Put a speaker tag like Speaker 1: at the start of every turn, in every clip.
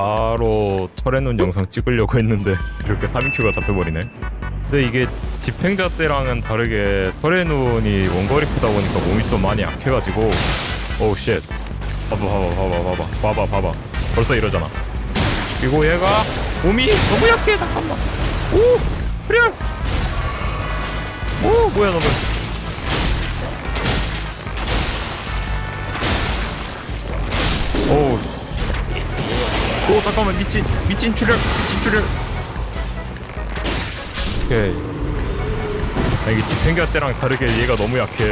Speaker 1: 바로 눈 영상 찍으려고 했는데 이렇게 3인큐가 잡혀버리네. 근데 이게 집행자 때랑은 다르게 눈이 원거리 크다 보니까 몸이 좀 많이 약해가지고 오우 쉣 봐봐 봐봐 봐봐 봐봐. 봐봐 봐봐. 벌써 이러잖아. 그리고 얘가 몸이 너무 약해. 잠깐만. 오 그래. 오 뭐야 너는 오 잠깐만 미친 미친 출혈 미친 출혈. 오케이. 아, 이게 집행자 때랑 다르게 얘가 너무 약해.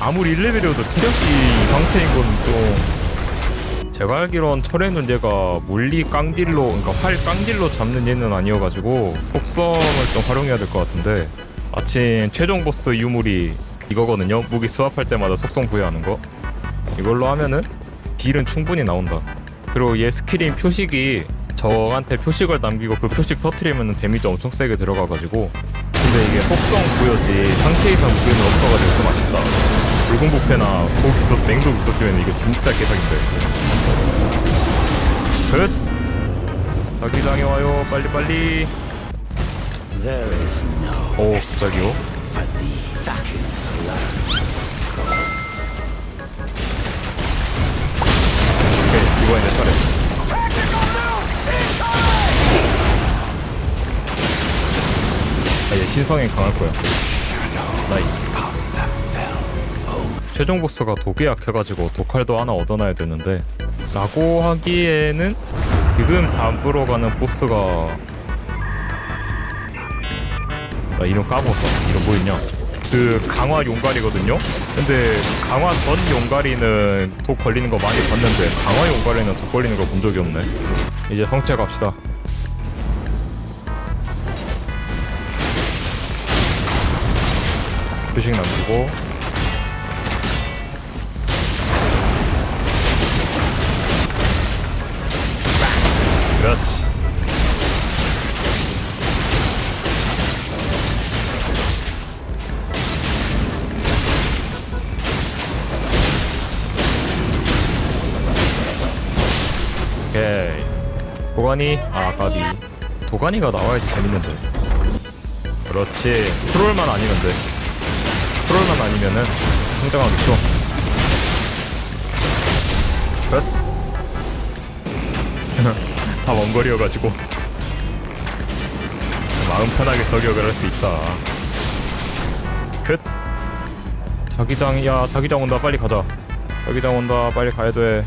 Speaker 1: 아무리 1레벨이어도 체력이 이 상태인 건좀 제가 알기론 철에는 얘가 물리 깡딜로 그러니까 활 깡딜로 잡는 얘는 아니어가지고 속성을 좀 활용해야 될 것 같은데. 마침 최종 보스 유물이 이거거든요. 무기 수합할 때마다 속성 부여하는 거. 이걸로 하면은 딜은 충분히 나온다 그리고 얘 스킬인 표식이 저한테 표식을 남기고 그 표식 터트리면 데미지 엄청 세게 들어가가지고. 근데 이게 속성 부여지 상태 이상 무게는 없어가지고 좀 아쉽다. 붉은 부패나 독 있었, 맹독 있었으면 이거 진짜 개사기인데. 끝! 자기장에 와요. 빨리빨리. 오 갑자기요 신성에 강할 거야. 나이스. 최종 보스가 독에 약해가지고 독칼도 하나 얻어놔야 되는데 라고 하기에는 지금 잡으러 가는 보스가 나 이름 까먹었어. 이름 뭐였냐? 그 강화 용갈이거든요. 근데 강화 전 용갈이는 독 걸리는 거 많이 봤는데 강화 용갈이는 독 걸리는 거 본 적이 없네. 이제 성체 갑시다. 표식 남기고. 그렇지. 오케이. 도가니? 아 까비. 도가니가 나와야지 재밌는데. 그렇지. 트롤만 아니면 돼 트롤만 아니면은 성장하기 쉬워 끝. 다 원거리여가지고. 마음 편하게 저격을 할 수 있다. 끝 자기장 야 자기장 온다. 빨리 가자. 자기장 온다. 빨리 가야 돼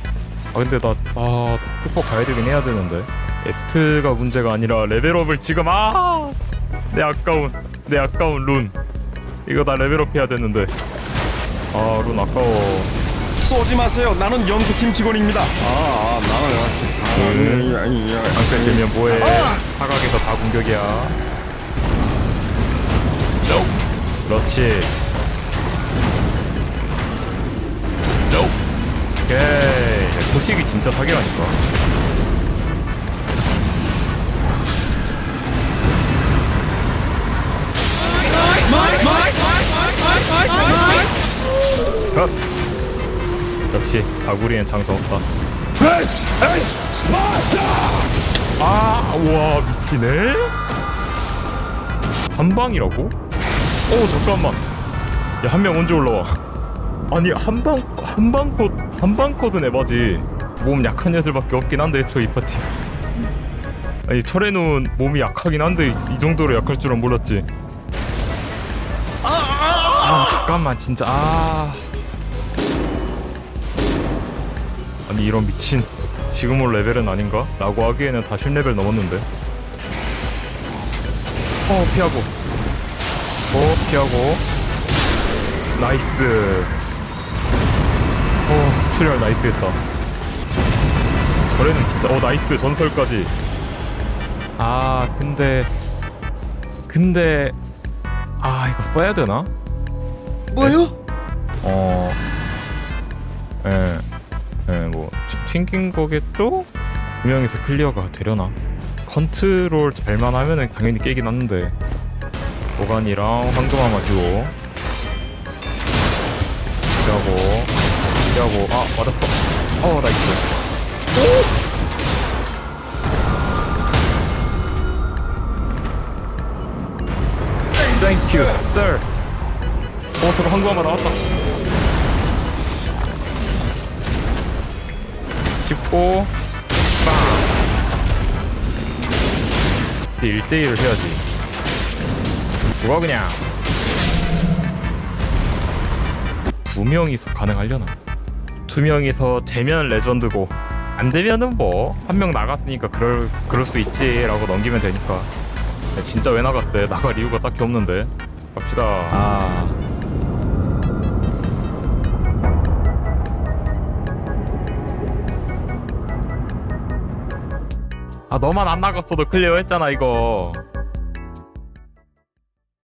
Speaker 1: 아 근데 나아 슈퍼 가야 되긴 해야 되는데. 에스트가 문제가 아니라 레벨업을 지금 아 내 아까운 내 아까운 룬 이거 다 레벨업 해야 되는데. 아 룬 아까워.
Speaker 2: 쏘지 마세요. 나는 연구팀 직원입니다. 아, 아 나는
Speaker 1: 음.
Speaker 2: 아, 이, 이, 이,
Speaker 1: 방패 되면 뭐해? 사각에서 다 공격이야. 그렇지. 오케이. 도식이 진짜 사기라니까 컷 역시 다구리엔 장사 없다
Speaker 3: This is Sparta!
Speaker 1: 아, 우와, 미치네? 한 방이라고? 오, 잠깐만. 야, 한 명 언제 올라와? 아니, 한 방, 한방 컷, 한방 컷은 에바지. 몸 약한 애들밖에 없긴 한데, 애초 이 파티. 아니, 철에는 몸이 약하긴 한데, 이 정도로 약할 줄은 몰랐지. 아, 잠깐만, 진짜, 아. 아니, 이런 미친. 지금 올 레벨은 아닌가? 라고 하기에는 다 10레벨 넘었는데 어 피하고 어 피하고 나이스 어 출혈 나이스 했다 저래는 진짜 어 나이스 전설까지 아 근데 근데 아 이거 써야 되나?
Speaker 3: 뭐요?
Speaker 1: 어, 예, 예, 뭐 튕긴 거겠죠? 두 명이서 클리어가 되려나? 컨트롤 잘만 하면은 당연히 깨긴 하는데 보관이랑 황금아마 듀오 피하고 피하고 아 맞았어 어 나이스 오! 땡큐 쓰 어, 저거 한국어만 나왔다. 15 빵! 1대1을 해야지. 죽어 그냥. 두 명이서 가능하려나? 두 명이서 되면 레전드고 안 되면은 뭐 한 명 나갔으니까 그럴 그럴 수 있지라고 넘기면 되니까. 진짜 왜 나갔대? 나갈 이유가 딱히 없는데. 갑시다. 아 아 너만 안 나갔어도 클리어 했잖아 이거